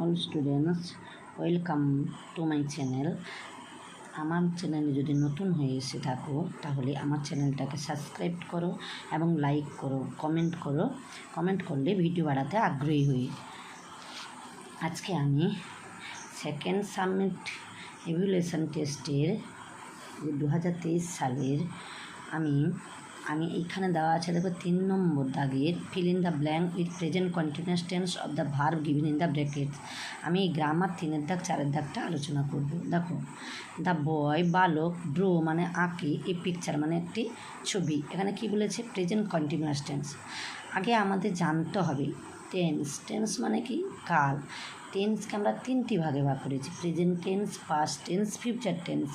All students welcome to my channel আমার চ্যানেলে যদি নতুন হয়ে এসে থাকো, তাহলে আমার চ্যানেলটাকে সাবস্ক্রাইব করো এবং লাইক করো কমেন্ট করো। কমেন্ট করলে ভিডিও বাড়াতে আগ্রহী হই। আজকে আমি সেকেন্ড সাবমিট এভুলেশন টেস্টের দু হাজার তেইশ সালের আমি আমি এইখানে দেওয়া আছে, দেখো তিন নম্বর দাগের fill in the blank with present continuous tense of the verb given in the brackets আমি এই গ্রামার তিনের দাগ, চারের দাগটা আলোচনা করব। দেখো দ্য বয় বালক ড্রো মানে আঁকে, এ পিকচার মানে একটি ছবি। এখানে কি বলেছে? প্রেজেন্ট কন্টিনিউয়াস টেন্স আগে আমাদের জানতে হবে টেন্স টেন্স মানে কি? কাল। টেন্সকে আমরা তিনটি ভাগে ভাগ করেছি। Present tense past tense future tense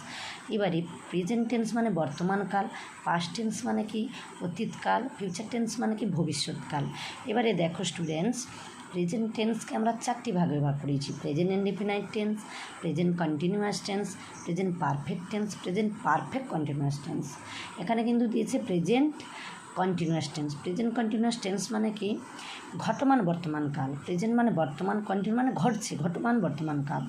এবারে প্রেজেন্ট টেন্স মানে বর্তমানকাল পাস্ট টেন্স মানে কি অতীতকাল ফিউচার টেন্স মানে কি ভবিষ্যৎকাল এবারে দেখো স্টুডেন্টস প্রেজেন্ট টেন্সকে আমরা চারটি ভাগে ভাগ করেছি। Present indefinite tense present continuous tense present perfect tense present perfect continuous tense এখানে কিন্তু দিয়েছে present continuous tense present continuous tense মানে কি? ঘটমান বর্তমান কাল। প্রেজেন্ট মানে বর্তমান কন্টিনিউ মানে ঘটছে, ঘটমান বর্তমান কাল।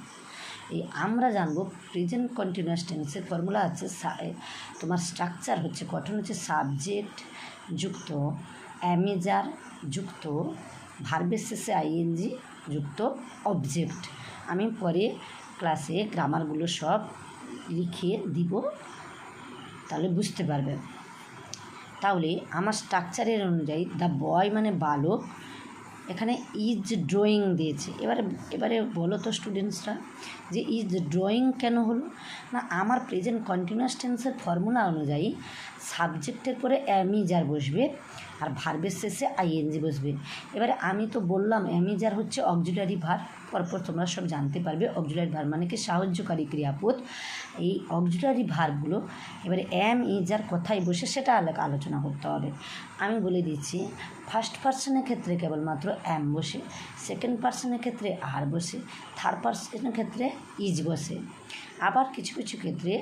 এই আমরা জানব প্রেজেন্ট কন্টিনিউয়াস টেন্সের ফর্মুলা আছে তোমার স্ট্রাকচার হচ্ছে, গঠন হচ্ছে সাবজেক্ট যুক্ত অ্যামেজার যুক্ত ভার্বের শেষে আইএনজি যুক্ত অবজেক্ট আমি পরে ক্লাসে গ্রামারগুলো সব লিখে দিব, তাহলে বুঝতে পারবে। তাহলে আমার স্ট্রাকচারের অনুযায়ী দ্য বয় মানে বালক, এখানে ইজ ড্রয়িং দিয়েছে। এবারে এবারে বলো তো স্টুডেন্টসরা যে ইজ ড্রয়িং কেন হলো? না, আমার প্রেজেন্ট কন্টিনিউয়াস টেন্সের ফর্মুলা অনুযায়ী সাবজেক্টের পরে অ্যামিজার বসবে আর ভার্বের শেষে আইএনজি বসবে। এবারে আমি তো বললাম অ্যামিজার হচ্ছে অক্সিলারি ভার পরপর তোমরা সব জানতে পারবে। অক্সিলারি ভার মানে কি? সাহায্যকারী ক্রিয়াপদ। এই অক্সিলারি ভারগুলো এবারে অ্যাম ইজার কোথায় বসে সেটা আলোচনা করতে হবে। আমি বলে দিচ্ছি ফার্স্ট পার্সনের ক্ষেত্রে কেবলমাত্র অ্যাম বসে সেকেন্ড পার্সনের ক্ষেত্রে আর বসে থার্ড পার্সনের ক্ষেত্রে ইজ বসে। আবার কিছু কিছু ক্ষেত্রে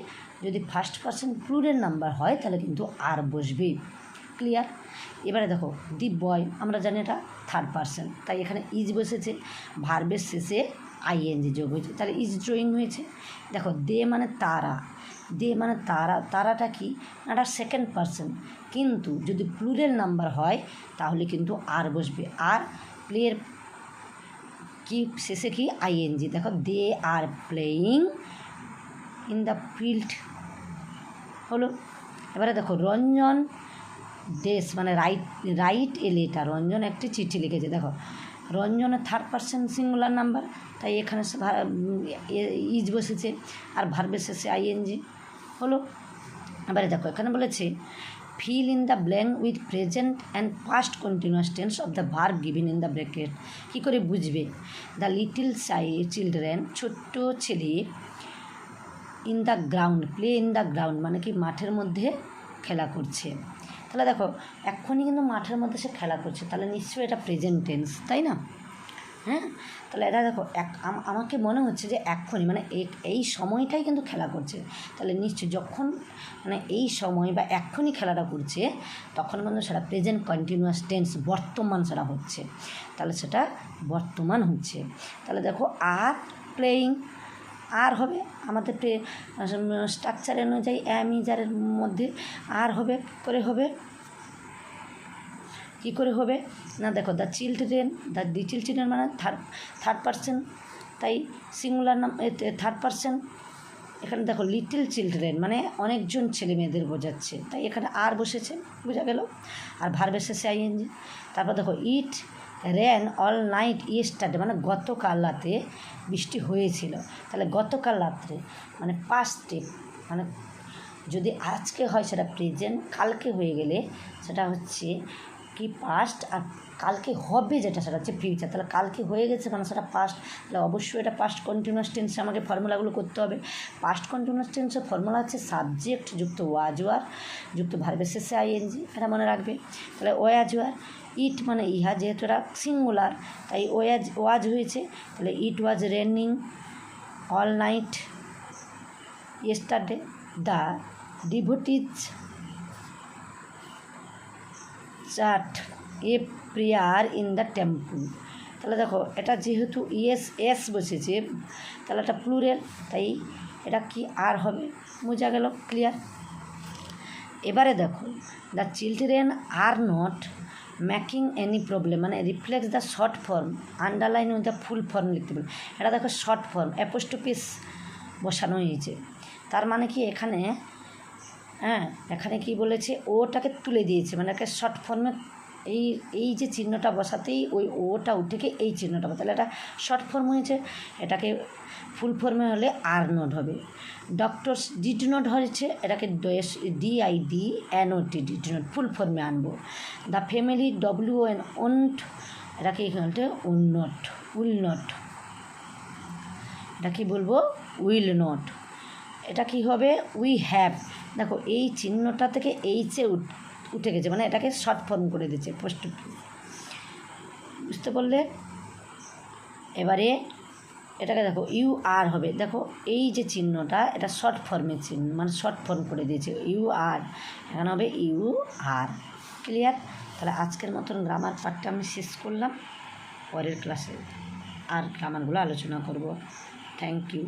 যদি ফার্স্ট পার্সন প্লুরের নাম্বার হয়, তাহলে কিন্তু আর বসবে ক্লিয়ার এবারে দেখো দি বয় আমরা জানি এটা থার্ড পার্সন তাই এখানে ইজ বসেছে ভার্বের শেষে আইএনজি যোগ হয়েছে। তাহলে ইজ ড্রয়িং হয়েছে। দেখো দে মানে তারা। দে মানে তারা। তারাটা কি? এটা সেকেন্ড পার্সন কিন্তু যদি প্লুরের নাম্বার হয়, তাহলে কিন্তু আর বসবে। আর প্লেয়ের কি? শেষে কি? আইএনজি দেখো they are playing in the field হলো। এবারে দেখো, রঞ্জন দেশ মানে right right a letter, Ranjan একটি চিঠি লিখেছে, দেখো। রঞ্জনের থার্ড পার্সন সিঙ্গুলার নাম্বার তাই এখানে ইজ বসেছে, আর ভার্বের শেষে আইএনজি হলো, এবারে দেখো, এখানে বলেছে fill in the blank with present and past continuous tense of the verb given in the bracket কী করে বুঝবে? দ্য লিটিল চাই চিলড্রেন ছোট্ট ছেলে in the ground play in the ground মানে কি মাঠের মধ্যে খেলা করছে। তাহলে দেখো, এক্ষুনি কিন্তু মাঠের মধ্যে সে খেলা করছে, তাহলে নিশ্চয়ই এটা প্রেজেন্ট টেন্স তাই না? হ্যাঁ? তাহলে এটা দেখো, এক আমাকে মনে হচ্ছে যে এক্ষুনি মানে এই সময়টাই কিন্তু খেলা করছে। তাহলে নিশ্চয়ই যখন মানে এই সময় বা এক্ষুনি খেলাটা করছে, তখন কিন্তু সেটা প্রেজেন্ট কন্টিনিউয়াস টেন্স বর্তমান সেটা হচ্ছে। তাহলে সেটা বর্তমান হচ্ছে। তাহলে দেখো, আর প্লেয়িং আর হবে আমাদের স্ট্রাকচার অনুযায়ী অ্যামিজারের মধ্যে আর হবে, করে হবে। কী করে হবে? না, দেখো the children the the children মানে থার্ড থার্ড পার্সন তাই সিঙ্গুলার নাম থার্ড পার্সন এখানে দেখো লিটিল চিলড্রেন মানে অনেকজন ছেলে মেয়েদের বোঝাচ্ছে। তাই এখানে আর বসেছে, বোঝা গেল। আর ভার্বের শেষে আইএনজি তারপর দেখো it ran all night yesterday মানে গতকাল রাতে বৃষ্টি হয়েছিল। তাহলে গতকাল রাত্রে মানে পাস্টে মানে যদি আজকে হয় সেটা প্রেজেন্ট কালকে হয়ে গেলে সেটা হচ্ছে কি পাস্ট আর কালকে হবে যেটা সেটা হচ্ছে ফিউচার তাহলে কালকে হয়ে গেছে মানে সেটা পাস্ট তাহলে অবশ্যই এটা পাস্ট কন্টিনিউয়াস টেন্সে আমাকে ফর্মুলাগুলো করতে হবে। পাস্ট কন্টিনিউয়াস টেন্সের ফর্মুলা হচ্ছে সাবজেক্ট যুক্ত ওয়াজ ওয়ার যুক্ত ভার্বের শেষে আইএনজি এটা মনে রাখবে। তাহলে ওয়াজ ওয়ার ইট মানে ইহা যেহেতু এটা সিঙ্গুলার তাই ওয়াজ ওয়াজ হয়েছে। তাহলে it was raining all night yesterday the devotees chant a prayer in the temple. তাহলে দেখো, এটা যেহেতু ইএস, এস বসেছে, তাহলে এটা প্লুরেল, তাই এটা কি আর হবে? বোঝা গেল, ক্লিয়ার? এবারে দেখো, the children are not making any problem মানে reflex the short form, underline with the full form লিখতে বলে এটা দেখো শর্ট ফর্ম, অ্যাপোস্টোপিস বসানো হয়েছে। তার মানে কি এখানে হ্যাঁ এখানে কি বলেছে? ওটাকে তুলে দিয়েছে মানে একটা শর্ট ফর্মে এই এই যে চিহ্নটা বসাতেই ওই ওটা উঠে গিয়ে এই চিহ্নটা তাহলে এটা শর্ট ফর্ম হয়েছে, এটাকে ফুল ফর্মে হলে আর নোট হবে। ডক্টরস ডিড নোট হয়েছে, এটাকে D I D N O T did not full ফর্মে আনব। The family W N won't এটাকে এখানে উন্নট উইল নট এটা কি বলব? উইল নট এটা কি হবে? We have. দেখো, এই চিহ্নটা থেকে এইচে উঠে গেছে মানে এটাকে শর্ট ফর্ম করে দিয়েছে পোস্ট বুঝতে পারলে? এবারে এটাকে দেখো ইউ আর হবে। দেখো, এই যে চিহ্নটা, এটা শর্ট ফর্মের চিহ্ন মানে শর্ট ফর্ম করে দিয়েছে ইউ আর এখানে হবে ইউ আর ক্লিয়ার তাহলে আজকের মতন গ্রামার পার্টটা আমি শেষ করলাম। পরের ক্লাসে আর গ্রামারগুলো আলোচনা করব। Thank you